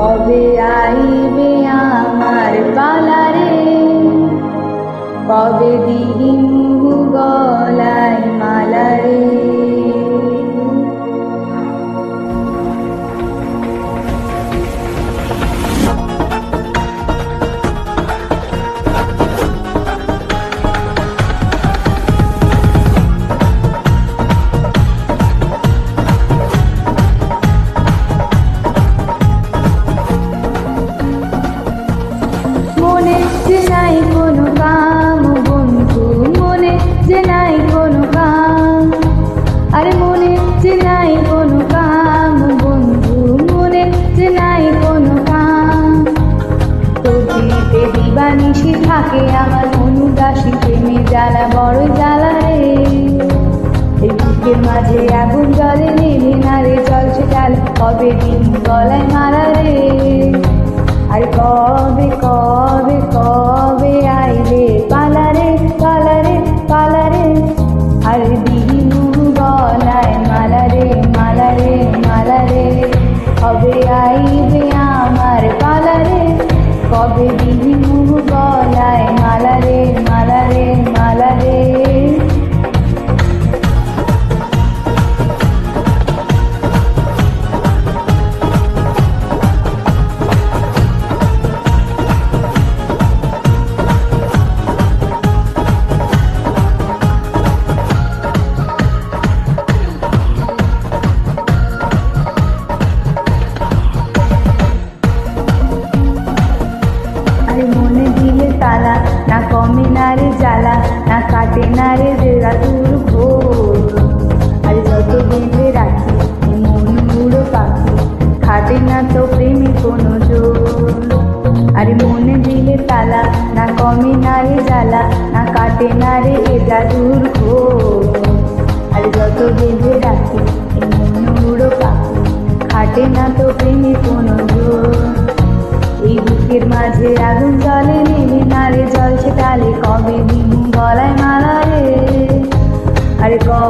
কবে আইবে আমার পালারে? কবে দিবানিশি থাকে আমার অনুদাসী প্রেমে জ্বালা বড় জ্বালা রে। এই মাঝে আগুন জলে নেমে না রে চলছে ডাল, কবে দিন গলায় মারা রে। আর কবে কবে না রে যত বেঁধে এ পাখি, খাটে না তো জোর। না না রে না না রে না এই মাঝে আগুন জলে নেমে নারে জলছে তালে কবে দিন গলায় রে আরে কবে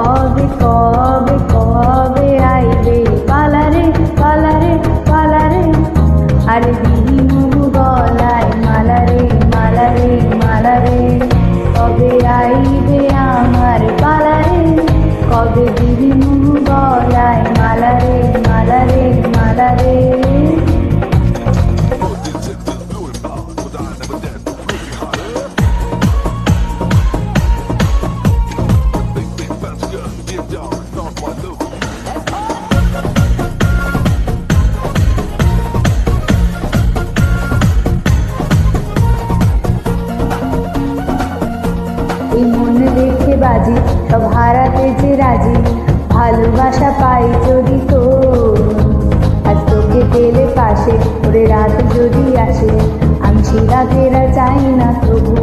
সব হারাতে যে রাজি, ভালোবাসা পাই যদি তো। আজ তোকে পেলে পাশে, ওরে রাত যদি আসে, আমি ফেরা চাই না তবু।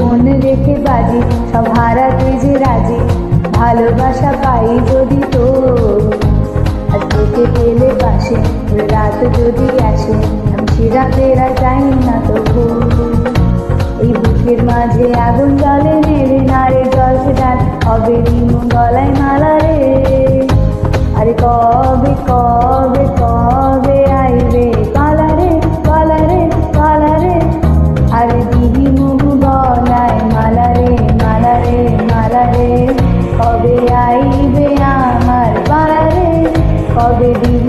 মনে রেখে বাজি, সব হারাতে যে রাজি, ভালোবাসা পাই যদি তো। আজ তোকে পেলে পাশে রাত যদি আসে, আমি শিরা ফেরা চাই না তবু। এই বুকের মাঝে আগুন কবে নিম গলায় মালা রে। আরে কবে কবে কবে আইবে কালা রে কালা রে কালা রে। আরে দিদি মুখ গলায় মালা রে মালা রে মালা রে। কবে আইবে আমার পালা রে, কবে দিদি